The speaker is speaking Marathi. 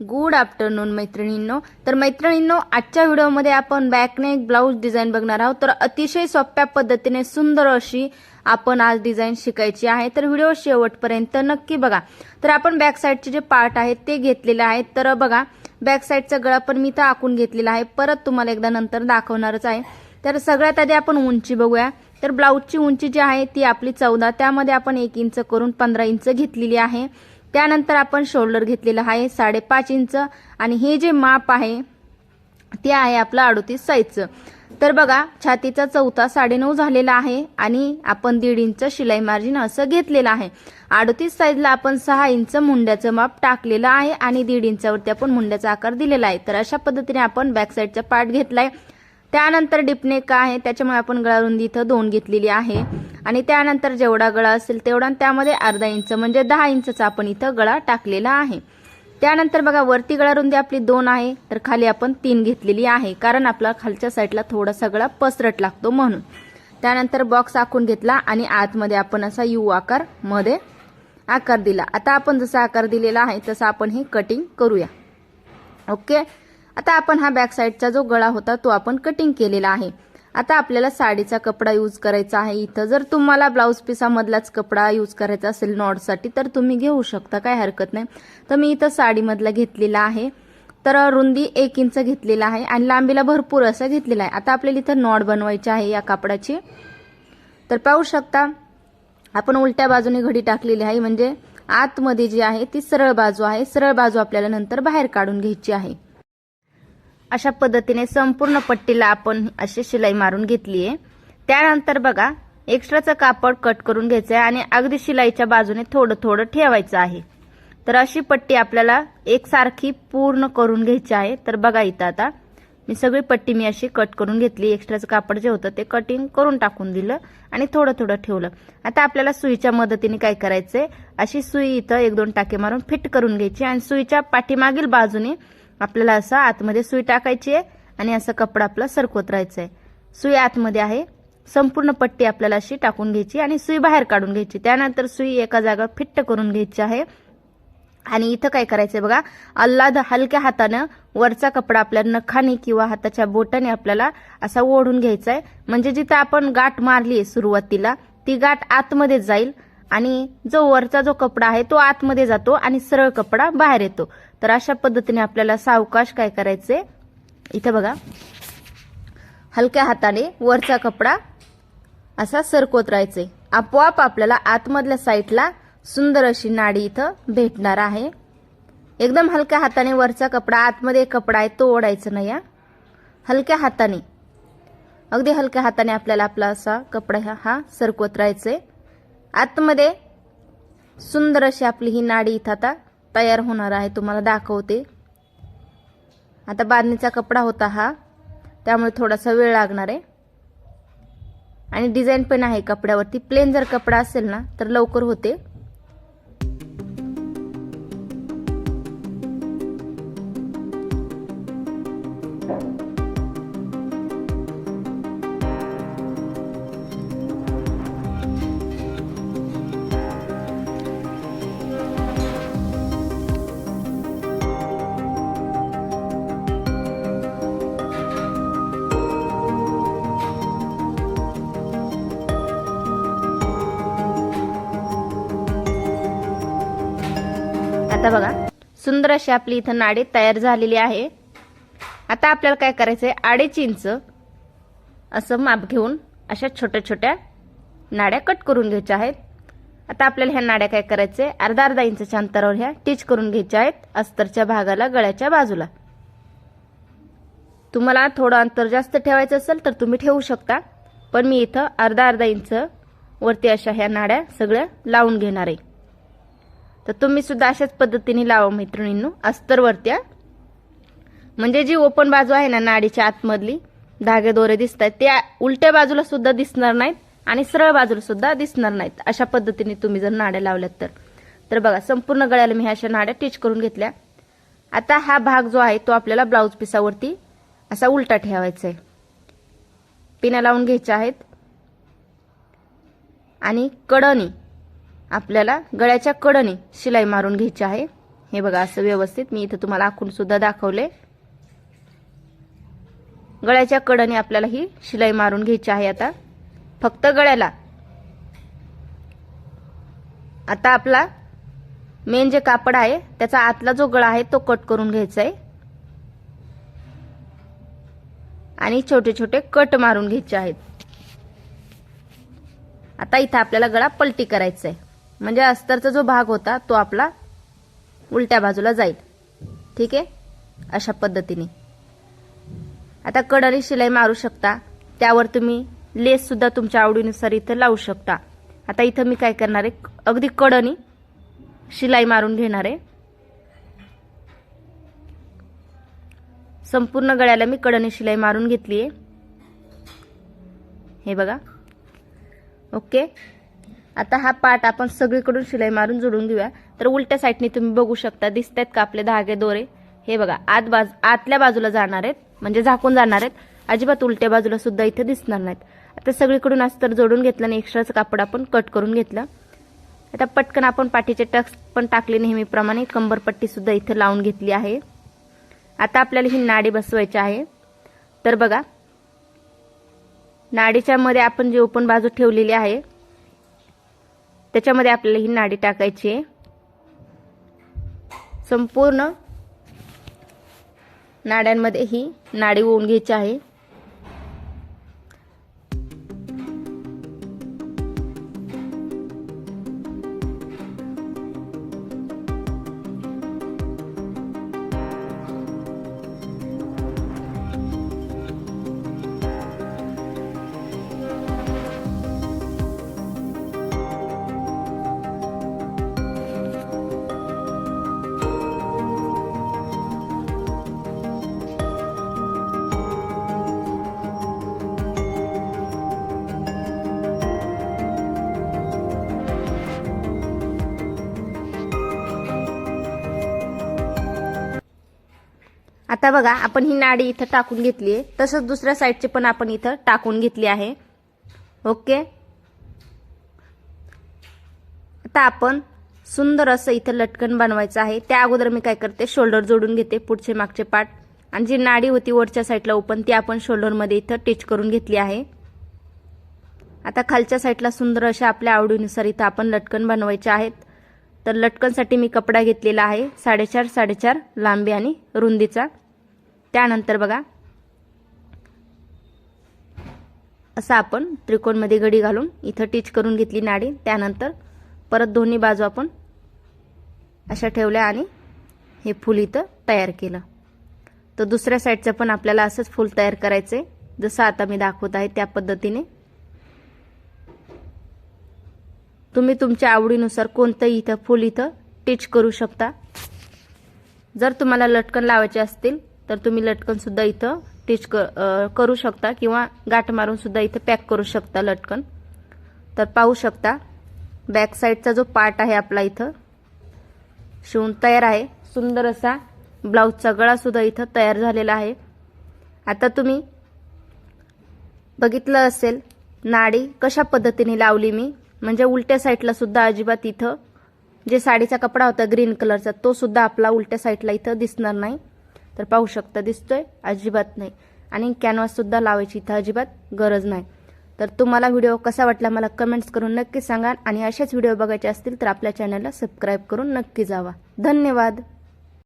गुड आफ्टरनून मैत्रिणींनो. तर मैत्रिणींनो आजच्या व्हिडिओमध्ये आपण बॅकनेक ब्लाऊज डिझाईन बघणार आहोत. तर अतिशय सोप्या पद्धतीने सुंदर अशी आपण आज डिझाईन शिकायची आहे. तर व्हिडिओ शेवटपर्यंत नक्की बघा. तर आपण बॅक साईडचे जे पार्ट आहेत ते घेतलेले आहेत. तर बघा बॅक साईडचा गळा पण मी तर आखून घेतलेला आहे. परत तुम्हाला एकदा नंतर दाखवणारच आहे. तर सगळ्यात आधी आपण उंची बघूया. तर ब्लाऊजची उंची जी आहे ती आपली चौदा. त्यामध्ये आपण एक इंच करून पंधरा इंच घेतलेली आहे. त्यानंतर आपण शोल्डर घेतलेलं आहे साडेपाच इंच. आणि हे जे माप आहे ते आहे आपलं अडोतीस साईजचं. तर बघा छातीचा चौथा साडेनऊ झालेला आहे आणि आपण दीड इंच शिलाई मार्जिन असं घेतलेलं आहे. अडोतीस साईजला आपण सहा इंच मुंड्याचं माप टाकलेलं आहे आणि दीड इंचावरती आपण मुंड्याचा आकार दिलेला आहे. तर अशा पद्धतीने आपण बॅक साईडचा पार्ट घेतलाय. त्यानंतर डिपनेक आहे त्याच्यामुळे आपण गळारुंदी इथं दोन घेतलेली आहे. आणि त्यानंतर जेवढा गळा असेल तेवढा त्यामध्ये अर्धा इंच म्हणजे दहा इंचचा आपण इथं गळा टाकलेला आहे. त्यानंतर बघा वरती गळारुंदी आपली दोन आहे तर खाली आपण तीन घेतलेली आहे कारण आपला खालच्या साईडला थोडासा गळा पसरट लागतो म्हणून. त्यानंतर बॉक्स आखून घेतला आणि आतमध्ये आपण असा यू आकारमध्ये आकार दिला. आता आपण जसा आकार दिलेला आहे तसा आपण हे कटिंग करूया. ओके? आता आपण हा बॅक साईडचा जो गळा होता तो आपण कटिंग केलेला आहे. आता आपल्याला साडीचा कपडा यूज करायचा आहे. इथं जर तुम्हाला ब्लाऊज पिसामधलाच कपडा यूज करायचा असेल नॉटसाठी तर तुम्ही घेऊ शकता. काय हरकत नाही. तर मी इथं साडीमधला घेतलेला आहे. तर रुंदी एक इंच घेतलेला आहे आणि लांबीला भरपूर असं घेतलेला आहे. आता आपल्याला इथं नॉट बनवायची आहे या कापडाची. तर पाहू शकता आपण उलट्या बाजूने घडी टाकलेली आहे. म्हणजे आतमध्ये जी आहे ती सरळ बाजू आहे. सरळ बाजू आपल्याला नंतर बाहेर काढून घ्यायची आहे. अशा पद्धतीने संपूर्ण पट्टीला आपण अशी शिलाई मारून घेतली आहे. त्यानंतर बघा एक्स्ट्राचं कापड कट करून घ्यायचं आहे आणि अगदी शिलाईच्या बाजूने थोडं थोडं ठेवायचं आहे. तर अशी पट्टी आपल्याला एकसारखी पूर्ण करून घ्यायची आहे. तर बघा इथं आता मी सगळी पट्टी मी अशी कट करून घेतली. एक्स्ट्राचं कापड जे होतं ते कटिंग करून टाकून दिलं आणि थोडं थोडं ठेवलं. आता आपल्याला सुईच्या मदतीने काय करायचंय? अशी सुई इथं एक दोन टाके मारून फिट करून घ्यायची आणि सुईच्या पाठीमागील बाजूने आपल्याला असं आतमध्ये सुई टाकायची आहे आणि असं कपडा आपला सरकवत राहायचं आहे. सुई आतमध्ये आहे. संपूर्ण पट्टी आपल्याला अशी टाकून घ्यायची आणि सुई बाहेर काढून घ्यायची. त्यानंतर सुई एका जागा फिट्ट करून घ्यायची आहे. आणि इथं काय करायचंय बघा अल्लाद हलक्या हातानं वरचा कपडा आपल्या नखाने किंवा हाताच्या बोटाने आपल्याला असा ओढून घ्यायचा आहे म्हणजे जिथं आपण गाठ मारली आहे सुरुवातीला ती गाठ आतमध्ये जाईल आणि जो वरचा जो कपडा आहे तो आतमध्ये जातो आणि सरळ कपडा बाहेर येतो. तर अशा पद्धतीने आपल्याला सावकाश काय करायचे इथं बघा. हलक्या हाताने वरचा कपडा असा सरकवत राहायचे आपोआप आपल्याला आतमधल्या साईडला सुंदर अशी नाडी इथं भेटणार आहे. एकदम हलक्या हाताने वरचा कपडा आतमध्ये कपडा आहे तो ओढायचा नाही या हलक्या हाताने. अगदी हलक्या हाताने आपल्याला आपला असा कपडा हा हा सरकवत राहायचे आतमध्ये सुंदर अशी आपली ही नाडी इथं आता तयार होणार आहे तुम्हाला दाखवते. आता बांधणीचा कपडा होता हा. त्यामुळे थोडासा वेळ लागणार आहे. आणि डिझाईन पण आहे कपड्यावरती. प्लेन जर कपडा असेल ना तर लवकर होते. आता बघा. सुंदर अशी आपली इथं नाडी तयार झालेली आहे. आता आपल्याला काय करायचंय? अडीच इंच असं माप घेऊन अशा छोट्या छोट्या नाड्या कट करून घ्यायच्या आहेत. आता आपल्याला ह्या नाड्या काय करायचे अर्धा अर्धा इंचच्या अंतरावर ह्या टीच करून घ्यायच्या आहेत अस्तरच्या भागाला गळ्याच्या बाजूला. तुम्हाला थोडं अंतर जास्त ठेवायचं असेल तर तुम्ही ठेवू शकता. पण मी इथं अर्धा अर्धा इंच वरती अशा ह्या नाड्या सगळ्या लावून घेणार आहे. तर तुम्ही सुद्धा अशाच पद्धतीने लावा मैत्रिणींनो. अस्तरवरत्या म्हणजे जी ओपन बाजू आहे ना नाडीच्या आतमधली धागे दोरे दिसत आहेत त्या उलट्या बाजूला सुद्धा दिसणार नाहीत आणि सरळ बाजूला सुद्धा दिसणार नाहीत. अशा पद्धतीने तुम्ही जर नाड्या लावल्यात तर. तर बघा संपूर्ण गळ्याला मी अशा नाड्या टिच करून घेतल्या. आता हा भाग जो आहे तो आपल्याला ब्लाऊज पिसावरती असा उलटा ठेवायचा आहे पिण्या लावून घ्यायच्या आहेत. आणि कडणी आपल्याला गळ्याच्या कडने शिलाई मारून घ्यायची आहे. हे बघा असं व्यवस्थित मी इथं तुम्हाला आखून सुद्धा दाखवले. गळ्याच्या कडनी आपल्याला ही शिलाई मारून घ्यायची आहे आता. फक्त गळ्याला. आता आपला मेन जे कापड आहे त्याचा आतला जो गळा आहे तो कट करून घ्यायचा आहे आणि छोटे छोटे कट मारून घ्यायचे आहेत. आता इथं आपल्याला गळा पलटी करायचा आहे म्हणजे अस्तरचा जो भाग होता तो आपला उलट्या बाजूला जाईल. ठीक आहे? अशा पद्धतीने. आता कडनी शिलाई मारू शकता. त्यावर तुम्ही लेससुद्धा तुमच्या आवडीनुसार इथं लावू शकता. आता इथं मी काय करणार आहे? अगदी कडनी शिलाई मारून घेणार आहे. संपूर्ण गळ्याला मी कडनी शिलाई मारून घेतली आहे हे बघा. ओके? आता हा पार्ट आपण सगळीकडून शिलाई मारून जोडून घेऊया. तर उलट्या साईडने तुम्ही बघू शकता दिसत आहेत का आपले धागे दोरे? हे बघा आत बाज आतल्या बाजूला जाणार आहेत म्हणजे झाकून जाणार आहेत. अजिबात उलट्या बाजूला सुद्धा इथे दिसणार नाहीत. आता सगळीकडून अस्तर जोडून घेतलं आणि एक्स्ट्राचं कापड आपण कट करून घेतलं. आता पटकन आपण पाठीचे टक्स पण टाकले नेहमीप्रमाणे कंबरपट्टी सुद्धा इथं लावून घेतली आहे. आता आपल्याला ही नाडी बसवायची आहे. तर बघा नाडीच्या मध्ये आपण जी ओपन बाजू ठेवलेली आहे त्याच्यामध्ये आपल्याला ही नाडी टाकायची आहे. संपूर्ण नाड्यांमध्ये ही नाडी ओवून घ्यायची आहे. आता बघा आपण ही नाडी इथं टाकून घेतली आहे. तसंच दुसऱ्या साईडची पण आपण इथं टाकून घेतली आहे. ओके? आता आपण सुंदर असं इथं लटकन बनवायचं आहे. त्या अगोदर मी काय करते शोल्डर जोडून घेते पुढचे मागचे पाठ आणि जी नाडी होती वरच्या साईडला ओपन ती आपण शोल्डरमध्ये इथं टिच करून घेतली आहे. आता खालच्या साईडला सुंदर अशा आपल्या आवडीनुसार इथं आपण लटकन बनवायचे आहेत. तर लटकनसाठी मी कपडा घेतलेला आहे साडेचार साडेचार लांबी आणि रुंदीचा. त्यानंतर बघा. असं आपण त्रिकोणमध्ये घडी घालून इथं टीच करून घेतली नाडी. त्यानंतर परत दोन्ही बाजू आपण अशा ठेवल्या आणि हे फूल इथं तयार केलं. तर दुसऱ्या साईडचं पण आपल्याला असंच फूल तयार करायचं आहे जसं आता मी दाखवत आहे त्या पद्धतीने. तुम्ही तुमच्या आवडीनुसार कोणतंही इथं फूल इथं टीच करू शकता. जर तुम्हाला लटकन लावायचे असतील तर तुम्ही लटकनसुद्धा इथं टिच करू शकता किंवा गाठ मारूनसुद्धा इथं पॅक करू शकता लटकन. तर पाहू शकता बॅक साईडचा जो पार्ट आहे आपला इथं शिवून तयार आहे. सुंदर असा ब्लाऊजचा गळासुद्धा इथं तयार झालेला आहे. आता तुम्ही बघितलं असेल नाडी कशा पद्धतीने लावली मी. म्हणजे उलट्या साईडला सुद्धा अजिबात इथं जे साडीचा कपडा होता ग्रीन कलरचा तो सुद्धा आपला उलट्या साईडला इथं दिसणार नाही. तर पाहू शकता दिसतोय? अजिबात नाही. आणि कॅनव्हाससुद्धा लावायची इथं अजिबात गरज नाही. तर तुम्हाला व्हिडिओ कसा वाटला मला कमेंट्स करून नक्की सांगा आणि असेच व्हिडिओ बघायचे असतील तर आपल्या चॅनलला सबस्क्राईब करून नक्की जावा. धन्यवाद!